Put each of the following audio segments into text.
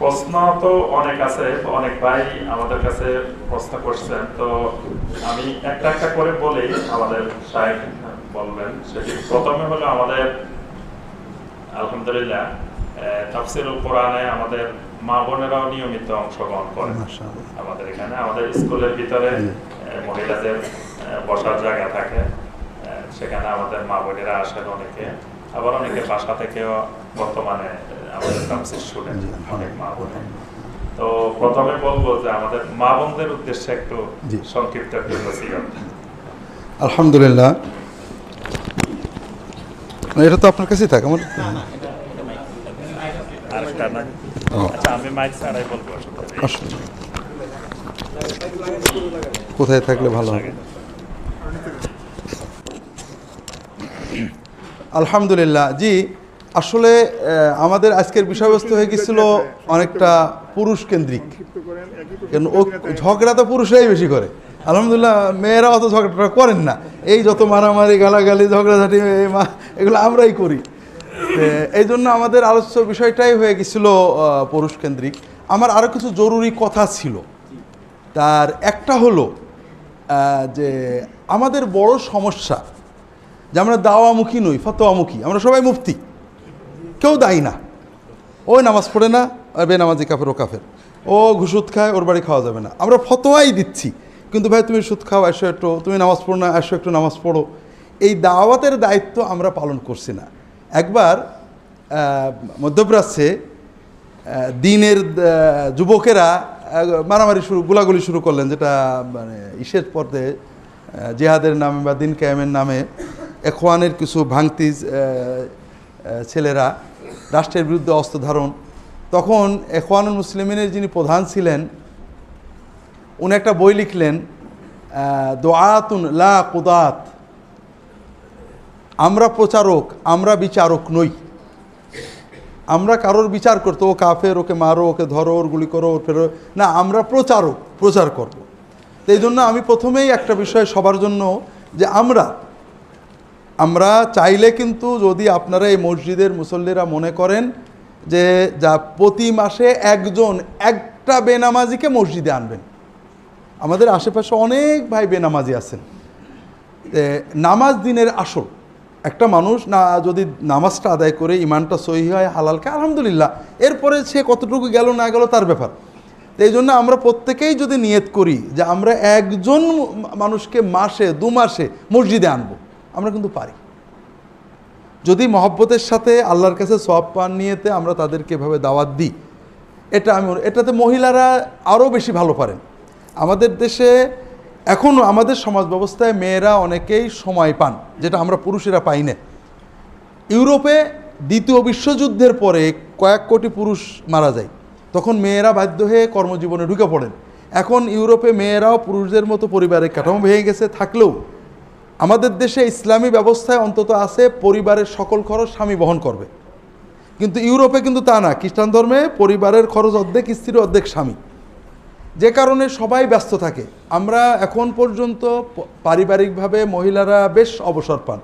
প্রশ্ন তো অনেক আছে অনেক ভাই আমাদের কাছে প্রশ্ন করছেন। তো আমি একটা একটা করে বলি আমাদের সাহেব বলবেন। সেটি প্রথমে হলো আমাদের আলহামদুলিল্লাহ তাফসিরুল কোরআনে আমাদের মা বোনেরাও নিয়মিত অংশগ্রহণ করে। আমাদের এখানে আমাদের স্কুলের ভিতরে মহিলাদের বসার জায়গা থাকে। সেখানে আমাদের মা বোনেরা আসেন অনেকে। আবার অনেকে বাসা থেকেও বর্তমানে আমাদের তাফসির শুনেন অনেক মা বোনে। তো প্রথমে বলব যে আমাদের মা বোনদের উদ্দেশ্যে একটু জি। সংক্ষিপ্ত একটু আলহামদুলিল্লাহ। এটা তো আপনার কাছেই থাকে আমার। আচ্ছা আমি মাইক ছাড়াই বলব আসলে। আসলে কোথায় থাকলে ভালো হবে? আলহামদুলিল্লাহ জি আসলে আমাদের আজকের বিষয়বস্তু হয়ে গেছিল অনেকটা পুরুষ কেন্দ্রিক কেন ও ঝগড়া তো পুরুষরাই বেশি করে। আলহামদুলিল্লাহ, মেয়েরা অত ঝগড়াটা করেন না। এই যত মারামারি, গালাগালি, ঝগড়াঝাটি এগুলো আমরাই করি। এই জন্য আমাদের আলোচ্য বিষয়টাই হয়ে গেছিল পুরুষ কেন্দ্রিক আমার আরও কিছু জরুরি কথা ছিল। তার একটা হলো যে আমাদের বড় সমস্যা, যে আমরা দাওয়ামুখী নই, ফতোয়ামুখী, আমরা সবাই মুফতি। কেউ দায়ী না। ওই নামাজ পড়ে না আর বেনামাজি কাফের ও কাফের। ও ঘুষুদ খায় ওর বাড়ি খাওয়া যাবে না। আমরা ফতোয়াই দিচ্ছি। কিন্তু ভাই তুমি সুদ খাও এসো একটু। তুমি নামাজ পড়ো না এসো একটু নামাজ পড়ো। এই দাওয়াতের দায়িত্ব আমরা পালন করছি না। একবার মধ্যপ্রাচ্যে দিনের যুবকেরা মারামারি শুরু গোলাগুলি শুরু করলেন যেটা মানে ইসের পর্দে জেহাদের নামে বা দিন কায়েমের নামে এখওয়ানের কিছু আহ, ছেলেরা রাষ্ট্রের বিরুদ্ধে অস্ত্র ধারণ। তখন এখওয়ানুল মুসলিমিনের যিনি প্রধান ছিলেন, উনি একটা বই লিখলেন দোয়াতুন লা কুদাত, আমরা প্রচারক, আমরা বিচারক নই। আমরা কারোর বিচার করতো, ও কাফের, ওকে মারো, ওকে ধরো, ওর গুলি করো, ওর ফেরো, না, আমরা প্রচারক, প্রচার করব। তো এই জন্য আমি প্রথমেই একটা বিষয় সবার জন্য যে আমরা আমরা চাইলে কিন্তু যদি আপনারা এই মসজিদের মুসল্লিরা মনে করেন যে যা প্রতি মাসে একজন, একটা বেনামাজিকে মসজিদে আনবেন। আমাদের আশেপাশে অনেক ভাই বেনামাজি আছেন। নামাজ দিনের আসল। একটা মানুষ না, যদি নামাজটা আদায় করে ইমানটা সহি হয় হালালকে আলহামদুলিল্লাহ, এরপরে সে কতটুকু গেল না গেল তার ব্যাপার। তো এই জন্য আমরা প্রত্যেকেই যদি নিয়ত করি যে আমরা একজন মানুষকে মাসে দু মাসে মসজিদে আনব। আমরা কিন্তু পারি। যদি মহব্বতের সাথে আল্লাহর কাছে সব পান নিয়েতে আমরা তাদেরকে এভাবে দাওয়াত দিই, এটা আমি এটাতে মহিলারা আরও বেশি ভালো পারেন। আমাদের দেশে এখনও আমাদের সমাজ ব্যবস্থায় মেয়েরা অনেকেই সময় পান, যেটা আমরা পুরুষেরা পাই না। ইউরোপে দ্বিতীয় বিশ্বযুদ্ধের পরে কয়েক কোটি পুরুষ মারা যায়। তখন মেয়েরা বাধ্য হয়ে কর্মজীবনে ঢুকে পড়েন। এখন ইউরোপে মেয়েরাও পুরুষদের মতো পরিবারের কাঠামো ভেঙে গেছে, থাকলেও আমাদের দেশে ইসলামী ব্যবস্থায় অন্তত আছে পরিবারের সকল খরচ স্বামী বহন করবে। কিন্তু ইউরোপে কিন্তু তা না। খ্রিস্টান ধর্মে পরিবারের খরচ অর্ধেক স্ত্রী অর্ধেক স্বামী। যে কারণে সবাই ব্যস্ত থাকে। আমরা এখন পর্যন্ত পারিবারিকভাবে মহিলারা বেশ অবসর পান।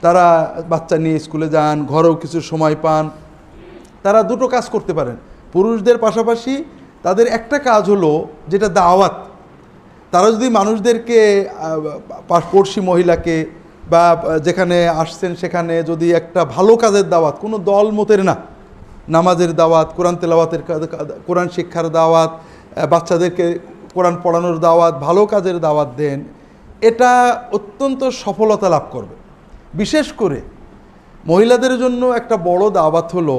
তারা বাচ্চা নিয়ে স্কুলে যান, ঘরেও কিছু সময় পান। তারা দুটো কাজ করতে পারেন। পুরুষদের পাশাপাশি তাদের একটা কাজ হলো, যেটা দাওয়াত। তারা যদি মানুষদেরকে পড়শি মহিলাকে বা যেখানে আসছেন সেখানে যদি একটা ভালো কাজের দাওয়াত, কোনো দল মতের না, নামাজের দাওয়াত, কোরআন তেলাওয়াতের কোরআন শিক্ষার দাওয়াত বাচ্চাদেরকে কোরআন পড়ানোর দাওয়াত, ভালো কাজের দাওয়াত দেন, এটা অত্যন্ত সফলতা লাভ করবে। বিশেষ করে মহিলাদের জন্য একটা বড় দাওয়াত হলো,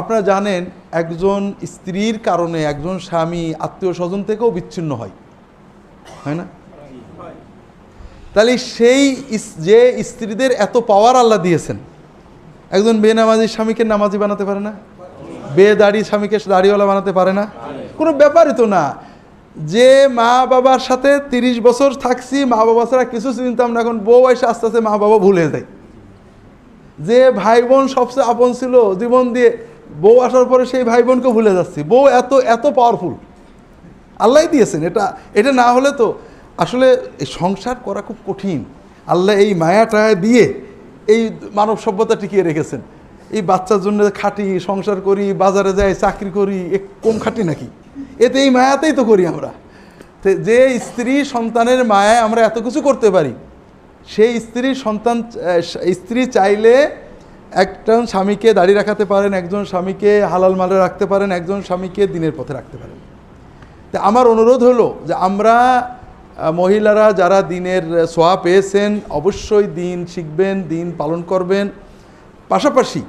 আপনারা জানেন, একজন স্ত্রীর কারণে একজন স্বামী আত্মীয় স্বজন থেকেও বিচ্ছিন্ন হয়। হয় না? তাহলে সেই যে স্ত্রীদের এত পাওয়ার আল্লাহ দিয়েছেন। একজন বেনামাজি স্বামীকে নামাজি বানাতে পারে না? বে দাড়ি স্বামীকে দাড়িওয়ালা বানাতে পারে না? কোনো ব্যাপারই তো না। যে মা বাবার সাথে তিরিশ বছর থাকছি, মা বাবা ছাড়া কিছু চিনতাম না, এখন বউ এসে আস্তে আস্তে মা বাবা ভুলে যায়। যে ভাই বোন সবচেয়ে আপন ছিল, জীবন দিয়ে বউ আসার পরে সেই ভাই বোনকে ভুলে যাচ্ছি। বউ এত এত পাওয়ারফুল আল্লাহ দিয়েছেন, এটা এটা না হলে তো আসলে সংসার করা খুব কঠিন। আল্লাহ এই মায়া টায়া দিয়ে এই মানব সভ্যতা টিকিয়ে রেখেছেন। এই বাচ্চার জন্য খাটি সংসার করি, বাজারে যাই, চাকরি করি, এ কম খাটি নাকি? এতে এই মায়াতেই তো করি আমরা। যে স্ত্রী সন্তানের মায়ায় আমরা এত কিছু করতে পারি, সেই স্ত্রী সন্তান স্ত্রী চাইলে একজন স্বামীকে দাঁড়িয়ে রাখাতে পারেন, একজন স্বামীকে হালাল মালে রাখতে পারেন, একজন স্বামীকে দিনের পথে রাখতে পারেন। তা আমার অনুরোধ হলো যে আমরা মহিলারা যারা দিনের সোয়া পেয়েছেন, অবশ্যই দিন শিখবেন, দিন পালন করবেন। পাশাপাশি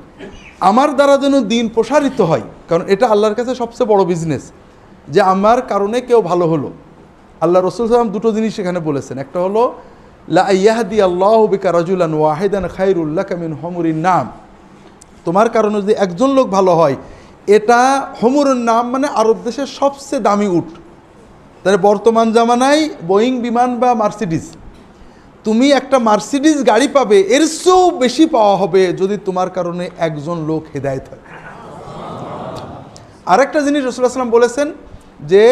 আমার দ্বারা যেন দিন প্রসারিত হয়, কারণ এটা আল্লাহর কাছে সবচেয়ে বড় বিজনেস যে আমার কারণে কেউ ভালো হলো। আল্লাহ রসুল সালাম দুটো জিনিস সেখানে বলেছেন। একটা হলো, লা ইয়াহদি আল্লাহ বিকা রাজুলান ওয়াহিদান খাইরুল্লাহ কামিন হমুরিন নাম। তোমার কারণে যদি একজন লোক ভালো হয় এটা হমুরের নাম মানে আরব দেশের সবচেয়ে দামি উট। তাহলে বর্তমান জামানায় বোয়িং বিমান বা মার্সিডিজ। তুমি একটা মার্সিডিজ গাড়ি পাবে, এর চেয়েও বেশি পাওয়া হবে যদি তোমার কারণে একজন লোক হেদায়ত হয়। আরেকটা জিনিস রসুল্লাহ সাল্লাম বলেছেন যে,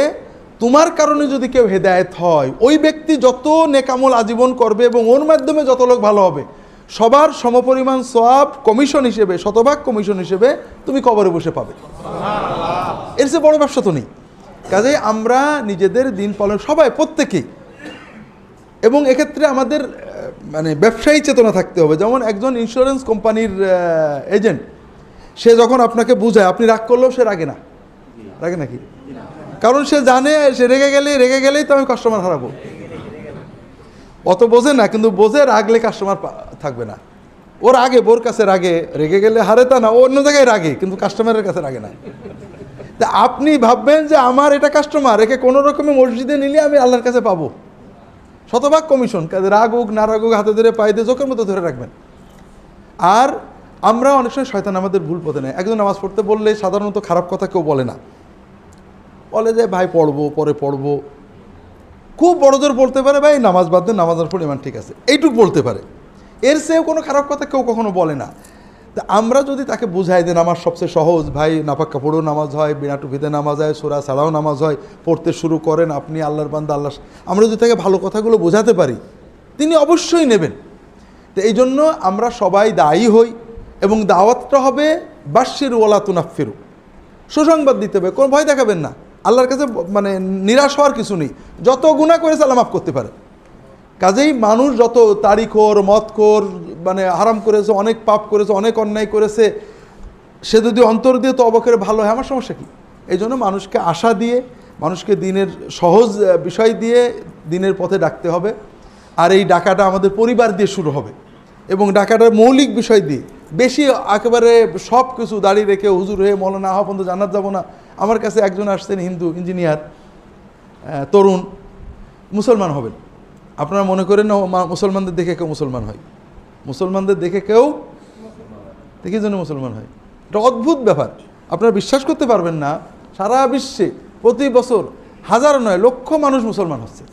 তোমার কারণে যদি কেউ হেদায়েত হয়, ওই ব্যক্তি যত নেকামল আজীবন করবে এবং ওর মাধ্যমে যত লোক ভালো হবে সবার সমপরিমাণ সব কমিশন হিসেবে, শতভাগ কমিশন হিসেবে তুমি কবরে বসে পাবে। এর চেয়ে বড় ব্যবসা তো নেই। কাজেই আমরা নিজেদের দিন পালন সবাই, প্রত্যেকেই। এবং এক্ষেত্রে আমাদের মানে ব্যবসায়ী চেতনা থাকতে হবে। যেমন একজন ইন্স্যুরেন্স কোম্পানির এজেন্ট সে যখন আপনাকে বুঝায়, আপনি রাগ করলেও সে রাগে না। রাগে নাকি? কারণ সে জানে, সে রেগে গেলে রেগে গেলেই তো আমি কাস্টমার হারাবো। অত বোঝে না, কিন্তু বোঝে রাগলে কাস্টমার থাকবে না। ওর আগে, বোর কাছে রাগে, রেগে গেলে হারে তা না, ও অন্য জায়গায় রাগে, কিন্তু কাস্টমারের কাছে রাগে না। তা আপনি ভাববেন যে আমার এটা কাস্টমার একে কোনো রকমে মসজিদে নিলে আমি আল্লাহর কাছে পাবো। শতভাগ কমিশন কাজে রাগ হোক, না রাগ হোক, হাতে ধরে, পায়ে দিয়ে, চোখের মতো ধরে রাখবেন। আর আমরা অনেক সময় শয়তান আমাদের ভুল পথে নেয়। একজন নামাজ পড়তে বললে সাধারণত খারাপ কথা কেউ বলে না। বলে যে, ভাই, পড়ব, পরে পড়ব। খুব বড় জোর বলতে পারে, ভাই, নামাজ বাদ দেন নামাজের পরিমাণ ঠিক আছে। এইটুক বলতে পারে। এর চেয়েও কোনো খারাপ কথা কেউ কখনো বলে না। তা আমরা যদি তাকে বুঝাই দেন, আমার সবচেয়ে সহজ, ভাই, নাপাক কাপড়েও নামাজ হয়, বিনা টুপিতে নামাজ হয়, সোরা ছাড়াও নামাজ হয়, পড়তে শুরু করেন, আপনি আল্লাহর বান্দা আল্লাহ আমরা যদি তাকে ভালো কথাগুলো বোঝাতে পারি, তিনি অবশ্যই নেবেন। তো এই জন্য আমরা সবাই দায়ী হই এবং দাওয়াতটা হবে বাস্যের ওলা তুনাফিরু সুসংবাদ দিতে হবে, কোনো ভয় দেখাবেন না। আল্লাহর কাছে মানে নিরাশ হওয়ার কিছু নেই। যত গুণা করে আল্লাহ মাফ করতে পারে। কাজেই মানুষ যত তারিখোর মতখোর মানে হারাম করেছে, অনেক পাপ করেছে, অনেক অন্যায় করেছে, সে যদি অন্তর দিয়ে তো অবকের ভালো হয়, আমার সমস্যা কী? এই জন্য মানুষকে আশা দিয়ে, মানুষকে দিনের সহজ বিষয় দিয়ে দিনের পথে ডাকতে হবে। আর এই ডাকাটা আমাদের পরিবার দিয়ে শুরু হবে। এবং ডাকাটার মৌলিক বিষয় দিয়ে। বেশি একেবারে সব কিছু দাঁড়িয়ে রেখে হুজুর হয়ে মৌলানা হওয়া পর্যন্ত জান্নাত যাব না। আমার কাছে একজন আসছেন হিন্দু ইঞ্জিনিয়ার তরুণ, মুসলমান হবেন। আপনারা মনে করেন মুসলমানদের দেখে কেউ মুসলমান হয়? মুসলমানদের দেখে কেউ দেখে জন্য মুসলমান হয়। এটা অদ্ভুত ব্যাপার। আপনারা বিশ্বাস করতে পারবেন না, সারা বিশ্বে প্রতি বছর হাজার নয়, লক্ষ মানুষ মুসলমান হচ্ছে।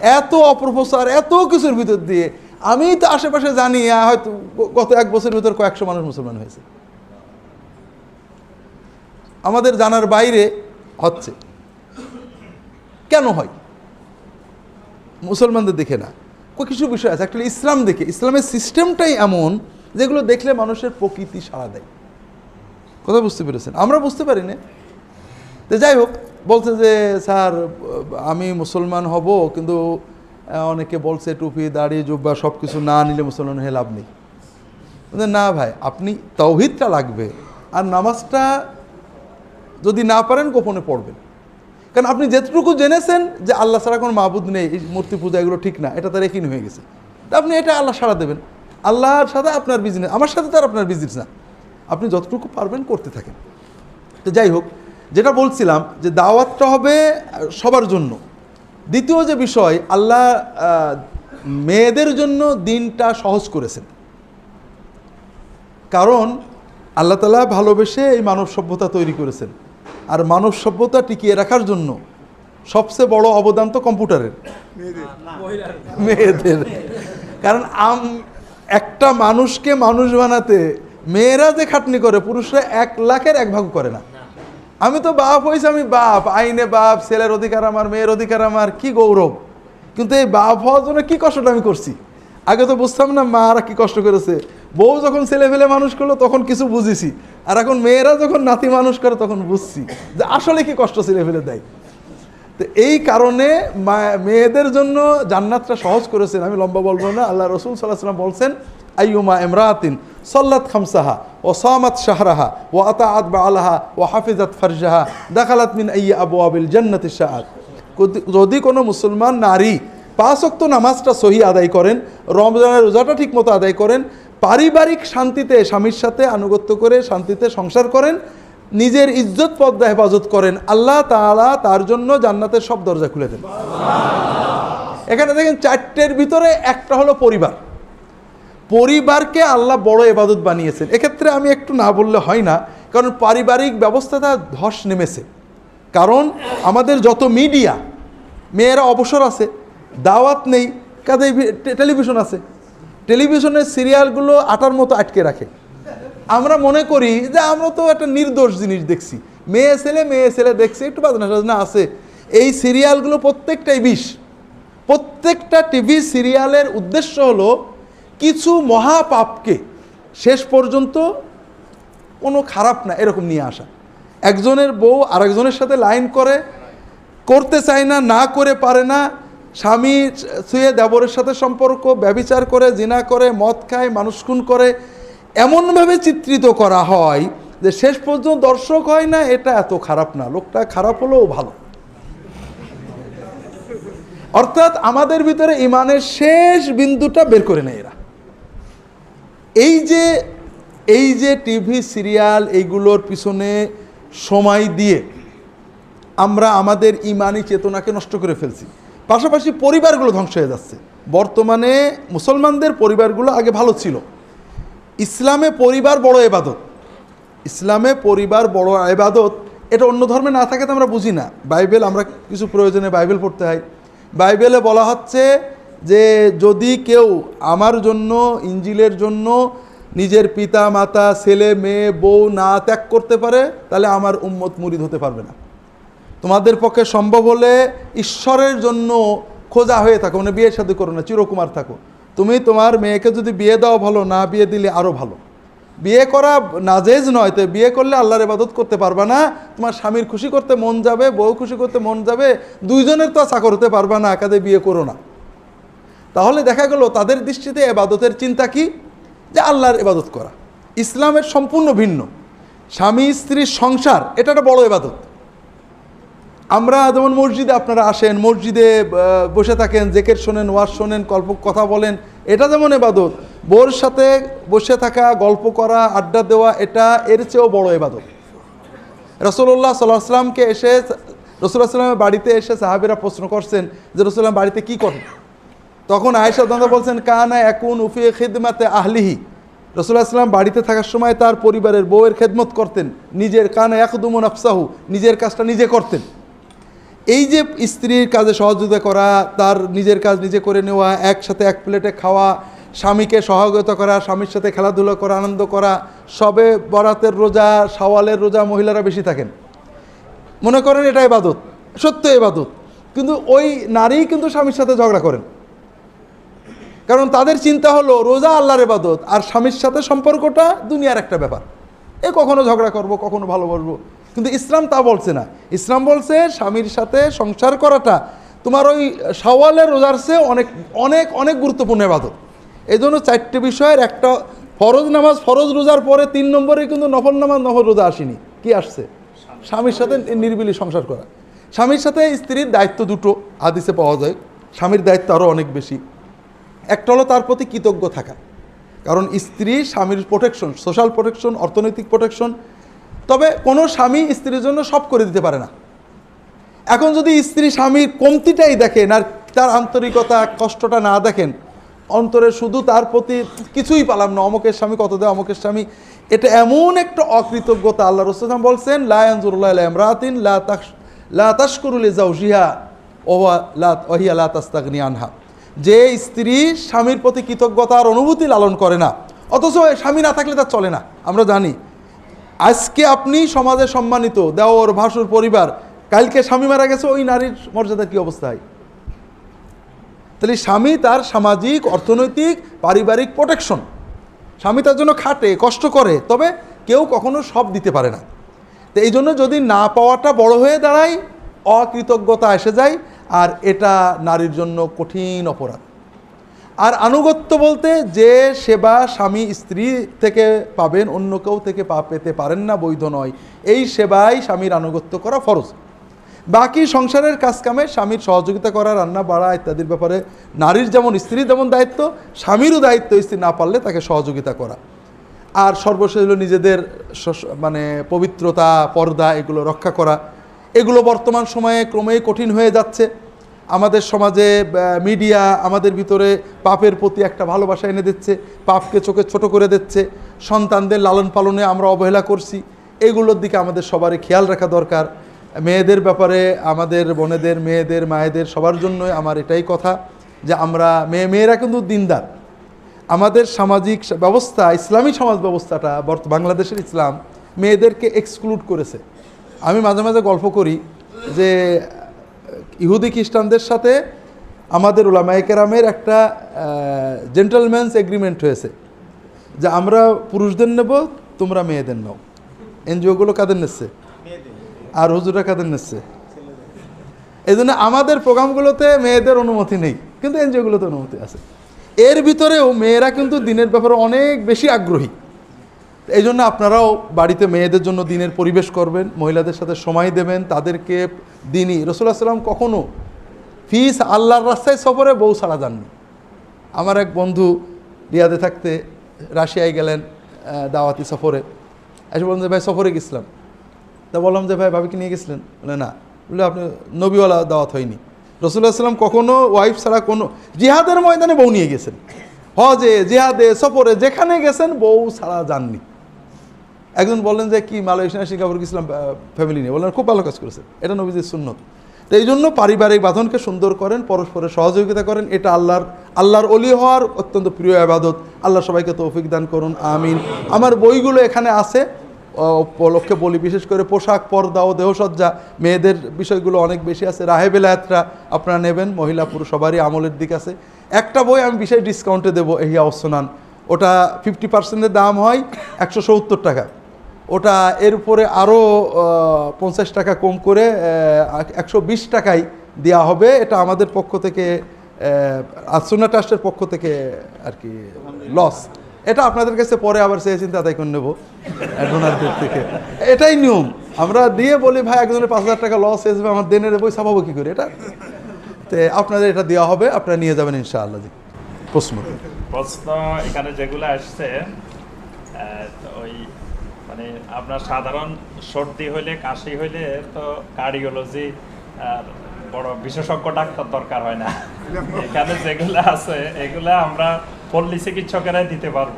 এত অপপ্রচার এত কিছুর ভিতর দিয়ে। আমি তো আশেপাশে জানি হয়তো গত এক বছরের ভিতর কয়েকশো মানুষ মুসলমান হয়েছে। আমাদের জানার বাইরে হচ্ছে। কেন হয়? মুসলমানদের দেখে না। কিছু বিষয় আছে। অ্যাকচুয়ালি ইসলাম দেখে। ইসলামের সিস্টেমটাই এমন যেগুলো দেখলে মানুষের প্রকৃতি সাড়া দেয়। কথা বুঝতে পেরেছেন? আমরা বুঝতে পারি না। তো যাই হোক, বলছে যে, স্যার, আমি মুসলমান হব, কিন্তু অনেকে বলছে টুপি, দাড়ি, জুব্বা সব কিছু না নিলে মুসলমান হয়ে লাভ নেই। না ভাই, আপনি তৌহিদটা লাগবে। আর নামাজটা যদি না পারেন, গোপনে পড়বেন। কারণ আপনি যেটুকু জেনেছেন যে আল্লাহ ছাড়া কোনো মাহবুদ নেই, এই মূর্তি পূজা এগুলো ঠিক না, এটা তার একিন হয়ে গেছে। আপনি এটা আল্লাহ সাড়া দেবেন। আল্লাহর সাথে আপনার বিজনেস আমার সাথে তার আপনার বিজনেস না। আপনি যতটুকু পারবেন করতে থাকেন। তো যাই হোক, যেটা বলছিলাম যে দাওয়াতটা হবে সবার জন্য। দ্বিতীয় যে বিষয়, আল্লাহ মেয়েদের জন্য দিনটা সহজ করেছেন। কারণ আল্লাহ তালা ভালোবেসে এই মানব সভ্যতা তৈরি করেছেন। আর মানব সভ্যতা টিকিয়ে রাখার জন্য সবচেয়ে বড় অবদান তো কম্পিউটারের। মেয়েদের। কারণ আম, একটা মানুষকে মানুষ বানাতে মেয়েরা যে খাটনি করে, পুরুষরা এক লাখের এক ভাগ করে না। আমি তো বাপ হয়েছে, আমি বাপ। আইনে বাপ, ছেলের অধিকার আমার, মেয়ের অধিকার আমার, কি গৌরব। কিন্তু এই বাপ হওয়ার জন্য কি কষ্টটা আমি করছি? আগে তো বুঝতাম না, মারা কি কষ্ট করেছে। বউ যখন ছেলে ফেলে মানুষ করল, তখন কিছু বুঝেছি। আর এখন মেয়েরা যখন নাতি মানুষ করে, তখন বুঝছি যে আসলে কি কষ্ট ছেলে ফেলে দেয়। তো এই কারণে মেয়েদের জন্য জান্নাতটা সহজ করেছেন। আমি লম্বা বলব না, আল্লাহ রসুল সাল্লাহ সাল্লাম বলছেন, আইয়ুমা ইমরাতিন সল্লাত খামসাহা ও সামাত শাহরাহা ও আতাআত বা আলাহা ও হাফিজাত ফারজাহা দাখালাত মিন আইয়া আবু আবিল জান্নাতি শাহাদ যদি কোনো মুসলমান নারী পাঁচ অক্ত নামাজটা সহি আদায় করেন, রমজানের রোজাটা ঠিক মতো আদায় করেন পারিবারিক শান্তিতে স্বামীর সাথে আনুগত্য করে শান্তিতে সংসার করেন, নিজের ইজ্জত পদ্মা হেফাজত করেন, আল্লাহ তাআলা তার জন্য জান্নাতের সব দরজা খুলে দেন। এখানে দেখেন চারটের ভিতরে একটা হলো পরিবার। পরিবারকে আল্লাহ বড় এবাদত বানিয়েছেন। এক্ষেত্রে আমি একটু না বললে হয় না, কারণ পারিবারিক ব্যবস্থাটা ধস নেমেছে। কারণ আমাদের যত মিডিয়া, মেয়েরা অবসর আছে, দাওয়াত নেই, কাজে টেলিভিশন আছে টেলিভিশনের সিরিয়ালগুলো আটার মতো আটকে রাখে। আমরা মনে করি যে আমরা তো একটা নির্দোষ জিনিস দেখছি। মেয়ে, ছেলে মেয়ে, ছেলে দেখছি, একটু বাজনা সাজনা আছে। এই সিরিয়ালগুলো প্রত্যেকটাই বিষ। প্রত্যেকটা টিভি সিরিয়ালের উদ্দেশ্য হলো কিছু মহাপাপকে শেষ পর্যন্ত কোনো খারাপ না, এরকম নিয়ে আসা। একজনের বউ আরেকজনের সাথে লাইন করে, করতে চায় না না করে পারে না স্বামী ছুঁয়ে দেবরের সাথে সম্পর্ক ব্যবিচার করে, জিনা করে, মদ খায়, মানুষ খুন করে, এমনভাবে চিত্রিত করা হয় যে শেষ পর্যন্ত দর্শক হয় না, এটা এত খারাপ না। লোকটা খারাপ হলেও ভালো। অর্থাৎ আমাদের ভিতরে ইমানের শেষ বিন্দুটা বের করে নেয় এরা। এই যে এই যে টিভি সিরিয়াল এইগুলোর পিছনে সময় দিয়ে আমরা আমাদের ইমানি চেতনাকে নষ্ট করে ফেলছি। পাশাপাশি পরিবারগুলো ধ্বংস হয়ে যাচ্ছে। বর্তমানে মুসলমানদের পরিবারগুলো আগে ভালো ছিল। ইসলামে পরিবার বড় এবাদত। ইসলামে পরিবার বড় এবাদত, এটা অন্য ধর্মে না থাকে তো আমরা বুঝি না। বাইবেল, আমরা কিছু প্রয়োজনে বাইবেল পড়তে হয়। বাইবেলে বলা হচ্ছে যে, যদি কেউ আমার জন্য, ইঞ্জিলের জন্য নিজের পিতা, মাতা, ছেলে, মেয়ে, বউ না ত্যাগ করতে পারে, তাহলে আমার উম্মত মুরিদ হতে পারবে না। তোমাদের পক্ষে সম্ভব হলে ঈশ্বরের জন্য খোঁজা হয়ে থাকো মানে বিয়ের সাথে করো না, চিরকুমার থাকো। তুমি তোমার মেয়েকে যদি বিয়ে দাও ভালো, না বিয়ে দিলে আরও ভালো। বিয়ে করা নাজেজ নয় তো বিয়ে করলে আল্লাহর ইবাদত করতে পারবা না। তোমার স্বামীর খুশি করতে মন যাবে, বউ খুশি করতে মন যাবে, দুইজনের তো চাকর হতে পারবা না কাজে বিয়ে করো না। তাহলে দেখা গেল, তাদের দৃষ্টিতে এবাদতের চিন্তা কি? যে আল্লাহর এবাদত করা। ইসলামের সম্পূর্ণ ভিন্ন। স্বামী স্ত্রীর সংসার এটা একটা বড় এবাদত আমরা যেমন মসজিদে আপনারা আসেন, মসজিদে বসে থাকেন, জেকের শোনেন, ওয়াজ শোনেন, গল্প, কথা বলেন, এটা যেমন এবাদত বোর সাথে বসে থাকা, গল্প করা, আড্ডা দেওয়া, এটা এর চেয়েও বড় এবাদত রসুল্লাহ সাল্লাহ সাল্লামকে এসে রসুল্লাহ সাল্লামের বাড়িতে এসে সাহাবিরা প্রশ্ন করছেন যে রসুল্লাম বাড়িতে কি করেন? তখন আয়েশা দাদা বলছেন, কানা একুন উফি খিদমাতে আহলিহি। রসুল্লাহ সাল্লাম বাড়িতে থাকার সময় তার পরিবারের বউয়ের খেদমত করতেন। নিজের কানা একদুমন আফসাহু নিজের কাজটা নিজে করতেন। এই যে স্ত্রীর কাজে সহযোগিতা করা, তার নিজের কাজ নিজে করে নেওয়া, একসাথে এক প্লেটে খাওয়া, স্বামীকে সহযোগিতা করা, স্বামীর সাথে খেলাধুলো করা, আনন্দ করা, সবে বরাতের রোজা, সওয়ালের রোজা মহিলারা বেশি থাকেন। মনে করেন এটা এবাদত সত্য এবাদত কিন্তু ওই নারীই কিন্তু স্বামীর সাথে ঝগড়া করেন। কারণ তাদের চিন্তা হলো, রোজা আল্লাহর এবাদত আর স্বামীর সাথে সম্পর্কটা দুনিয়ার একটা ব্যাপার। এ কখনো ঝগড়া করব, কখনো ভালো ভালোবাসবো কিন্তু ইসলাম তা বলছে না। ইসলাম বলছে স্বামীর সাথে সংসার করাটা তোমার ওই সওয়ালের রোজার চেয়ে অনেক অনেক অনেক গুরুত্বপূর্ণ এবাদত এই জন্য চারটে বিষয়ের একটা ফরজ নামাজ, ফরজ রোজার পরে তিন নম্বরে কিন্তু নফল নামাজ, নফল রোজা আসেনি। কি আসছে? স্বামীর সাথে নির্বিলি সংসার করা। স্বামীর সাথে স্ত্রীর দায়িত্ব দুটো হাদিসে পাওয়া যায়। স্বামীর দায়িত্ব আরও অনেক বেশি। একটা হলো তার প্রতি কৃতজ্ঞ থাকা। কারণ স্ত্রী স্বামীর প্রোটেকশন সোশ্যাল প্রোটেকশন অর্থনৈতিক প্রোটেকশন তবে কোনো স্বামী স্ত্রীর জন্য সব করে দিতে পারে না। এখন যদি স্ত্রী স্বামীর কমতিটাই দেখেন আর তার আন্তরিকতা, কষ্টটা না দেখেন, অন্তরে শুধু তার প্রতি কিছুই পালাম না, অমকের স্বামী, কত দেয় অমকের স্বামী, এটা এমন একটা অকৃতজ্ঞতা। আল্লাহ রসুলাম বলছেন লায়ানজুরুল্লাহ ইমরাতিন, লা তাস ওহিয়া লা আনহা। যে স্ত্রী স্বামীর প্রতি কৃতজ্ঞতার অনুভূতি লালন করে না, অথচ স্বামী না থাকলে তার চলে না, আমরা জানি। আজকে আপনি সমাজে সম্মানিত দেওর ভাসুর পরিবার, কালকে স্বামী মারা গেছে, ওই নারীর মর্যাদা কি অবস্থায় তাহলে স্বামী তার সামাজিক, অর্থনৈতিক, পারিবারিক প্রোটেকশন স্বামী তার জন্য খাটে, কষ্ট করে, তবে কেউ কখনো সব দিতে পারে না। তো এই জন্য যদি না পাওয়াটা বড় হয়ে দাঁড়ায়, অকৃতজ্ঞতা এসে যায়, আর এটা নারীর জন্য কঠিন অপরাধ। আর আনুগত্য বলতে যে সেবা স্বামী স্ত্রী থেকে পাবেন, অন্য কেউ থেকে পা পেতে পারেন না, বৈধ নয়। এই সেবাই স্বামীর আনুগত্য করা ফরজ। বাকি সংসারের কাজকামে স্বামীর সহযোগিতা করা, রান্না, বাড়া ইত্যাদির ব্যাপারে নারীর যেমন স্ত্রীর যেমন দায়িত্ব, স্বামীরও দায়িত্ব স্ত্রী না পারলে তাকে সহযোগিতা করা। আর সর্বশেষ হলো নিজেদের মানে পবিত্রতা, পর্দা, এগুলো রক্ষা করা। এগুলো বর্তমান সময়ে ক্রমেই কঠিন হয়ে যাচ্ছে। আমাদের সমাজে মিডিয়া আমাদের ভিতরে পাপের প্রতি একটা ভালোবাসা এনে দিচ্ছে, পাপকে চোখে ছোট করে দিচ্ছে, সন্তানদের লালন পালনে আমরা অবহেলা করছি, এগুলোর দিকে আমাদের সবারই খেয়াল রাখা দরকার। মেয়েদের ব্যাপারে আমাদের বোনেদের, মেয়েদের, মায়েদের সবার জন্যই আমার এটাই কথা যে আমরা মেয়ে, মেয়েরা কিন্তু দিনদার। আমাদের সামাজিক ব্যবস্থা, ইসলামী সমাজ ব্যবস্থাটা, বর্ত, বাংলাদেশের ইসলাম মেয়েদেরকে এক্সক্লুড করেছে। আমি মাঝে মাঝে গল্প করি যে ইহুদি খ্রিস্টানদের সাথে আমাদের ওলামায়ে কেরামের একটা জেন্টেলম্যানস এগ্রিমেন্ট হয়েছে যে আমরা পুরুষদের নেব, তোমরা মেয়েদের নাও। এনজিওগুলো কাদের নিচ্ছে? আর হুজুরা কাদের নিচ্ছে? এই জন্য আমাদের প্রোগ্রামগুলোতে মেয়েদের অনুমতি নেই, কিন্তু এনজিওগুলোতে অনুমতি আছে। এর ভিতরেও মেয়েরা কিন্তু দিনের ব্যাপারে অনেক বেশি আগ্রহী। এই জন্য আপনারাও বাড়িতে মেয়েদের জন্য দিনের পরিবেশ করবেন, মহিলাদের সাথে সময় দেবেন, তাদেরকে দিনই। রসুল্লাহ সাল্লাম কখনও ফিস আল্লাহর রাস্তায় সফরে বউ ছাড়া যাননি। আমার এক বন্ধু রিয়াদে থাকতে রাশিয়ায় গেলেন দাওয়াতি সফরে। এসে বললেন যে, ভাই, সফরে গেছিলাম। তা বললাম যে, ভাই, ভাবিকে নিয়ে গেছিলেন? বলে, না। বলে আপনি নবীওয়ালা দাওয়াত হয়নি। রসুল্লাহ সাল্লাম কখনো ওয়াইফ ছাড়া কোনো, জিহাদের ময়দানে বউ নিয়ে গেছেন। হজে, জিহাদে, সফরে, যেখানে গেছেন, বউ ছাড়া যাননি। একজন বললেন যে কি মালয়েশিয়া সিঙ্গাপুর গেছিলাম ফ্যামিলি নিয়ে। বললেন, খুব ভালো কাজ করেছেন এটা নবীজির সুন্নত। তো এই জন্য পারিবারিক বাঁধনকে সুন্দর করেন, পরস্পরের সহযোগিতা করেন। এটা আল্লাহর আল্লাহর অলি হওয়ার অত্যন্ত প্রিয় আবাদত। আল্লাহ সবাইকে তৌফিক দান করুন, আমিন। আমার বইগুলো এখানে আছে। উপলক্ষে বলি, বিশেষ করে পোশাক, পর্দা ও দেহসজ্জা। মেয়েদের বিষয়গুলো অনেক বেশি আছে। রাহেবেলায়াতরা আপনারা নেবেন, মহিলা পুরুষ সবারই আমলের দিক আছে। একটা বই আমি বিশেষ ডিসকাউন্টে দেবো এই অসনান ওটা ফিফটি পার্সেন্টের দাম হয়, একশো সত্তর টাকা। ওটা এর উপরে আরও পঞ্চাশ টাকা কম করে একশো বিশ টাকায় দেওয়া হবে। এটা আমাদের পক্ষ থেকে আসুনা ট্রাস্টের পক্ষ থেকে আর কি লস এটা আপনাদের কাছে পরে আবার চেয়ে চিন্তা আদায় করে নেব ডোনারদের থেকে। এটাই নিয়ম। আমরা দিয়ে বলি, ভাই, একজনের পাঁচ হাজার টাকা লস যাবে, আমার দেনের বই ছাপাবো কী করে? এটা, তো আপনাদের এটা দেওয়া হবে, আপনারা নিয়ে যাবেন ইনশাআল্লাহ। জি প্রশ্ন। প্রশ্ন এখানে যেগুলো আসছে ওই মানে আপনার সাধারণ সর্দি হইলে কাশি হইলে তো কার্ডিওলজি আর বড় বিশেষজ্ঞ ডাক্তার দরকার হয় না। এখানে যেগুলো আছে এগুলা আমরা পল্লী চিকিৎসকেরাই দিতে পারব।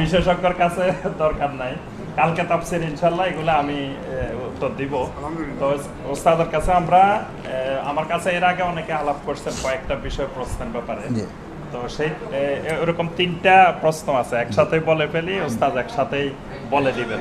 বিশেষজ্ঞর কাছে দরকার নাই। কালকে তাপসির ইনশাল্লাহ এগুলো আমি উত্তর দিব। তো ওস্তাদের কাছে আমরা আমার কাছে এর আগে অনেকে আলাপ করছেন কয়েকটা বিষয় প্রশ্নের ব্যাপারে। জি। তো সেই এরকম তিনটা প্রশ্ন আছে। একসাথে বলে ফেলি ওস্তাদ একসাথেই বলে দিবেন।